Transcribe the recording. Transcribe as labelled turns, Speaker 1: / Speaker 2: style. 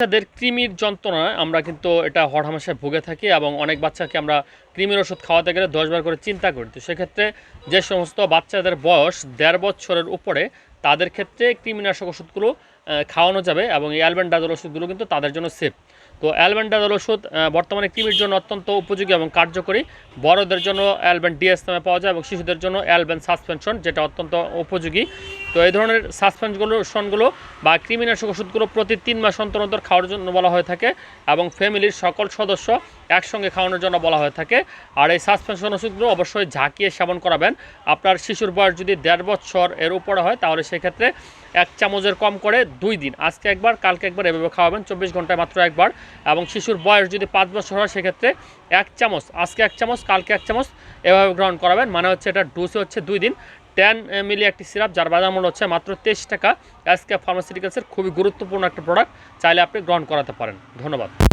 Speaker 1: বাচ্চাদের কৃমির যন্ত্রণায় আমরা কিন্তু এটা হরহামেশায় ভুগে থাকি এবং অনেক বাচ্চাকে আমরা কৃমির ওষুধ খাওয়াতে গেলে দশবার করে চিন্তা করি। তো সেক্ষেত্রে যে সমস্ত বাচ্চাদের বয়স দেড় বছরের উপরে তাদের ক্ষেত্রে কৃমিনাশক ওষুধগুলো খাওয়ানো যাবে এবং এই অ্যালবেন্ডাজল ওষুধগুলো কিন্তু তাদের জন্য সেফ তো অ্যালবেন্ডাজল ওষুধ বর্তমানে কৃমির জন্য অত্যন্ত উপযোগী এবং কার্যকরী। বড়দের জন্য অ্যালবেন ডিএস নামে পাওয়া যায় এবং শিশুদের জন্য অ্যালবেন সাসপেনশন, যেটা অত্যন্ত উপযোগী। তো এই ধরনের সাসপেনশনগুলো বা কৃমিনাশক ওষুধগুলো প্রতি তিন মাস অন্তর অন্তর খাওয়ার জন্য বলা হয়ে থাকে এবং ফ্যামিলির সকল সদস্য একসঙ্গে খাওয়ানোর জন্য বলা হয়ে থাকে। আর এই সাসপেনশন ওষুধগুলো অবশ্যই ঝাঁকিয়ে সেবন করাবেন। আপনার শিশুর বয়স যদি দেড় বছর এর উপরে হয়, তাহলে সেক্ষেত্রে এক চামচের কম করে দুই দিন। আজকে একবার, কালকে একবার এভাবে খাওয়াবেন, চব্বিশ ঘন্টায় মাত্র একবার। এবং শিশুর বয়স যদি পাঁচ বছর হয়, সেক্ষেত্রে এক চামচ, আজকে এক চামচ, কালকে এক চামচ এভাবে গ্রহণ করাবেন। মানে হচ্ছে এটা ডোসে হচ্ছে দুই দিন। টেন মিলি একটি সিরাপ যার বাজার মূল্য হচ্ছে মাত্র তেইশ টাকা। এসকে ফার্মাসিউটিক্যালসের খুবই গুরুত্বপূর্ণ একটা প্রোডাক্ট চাইলে আপনি গ্রহণ করাতে পারেন। ধন্যবাদ।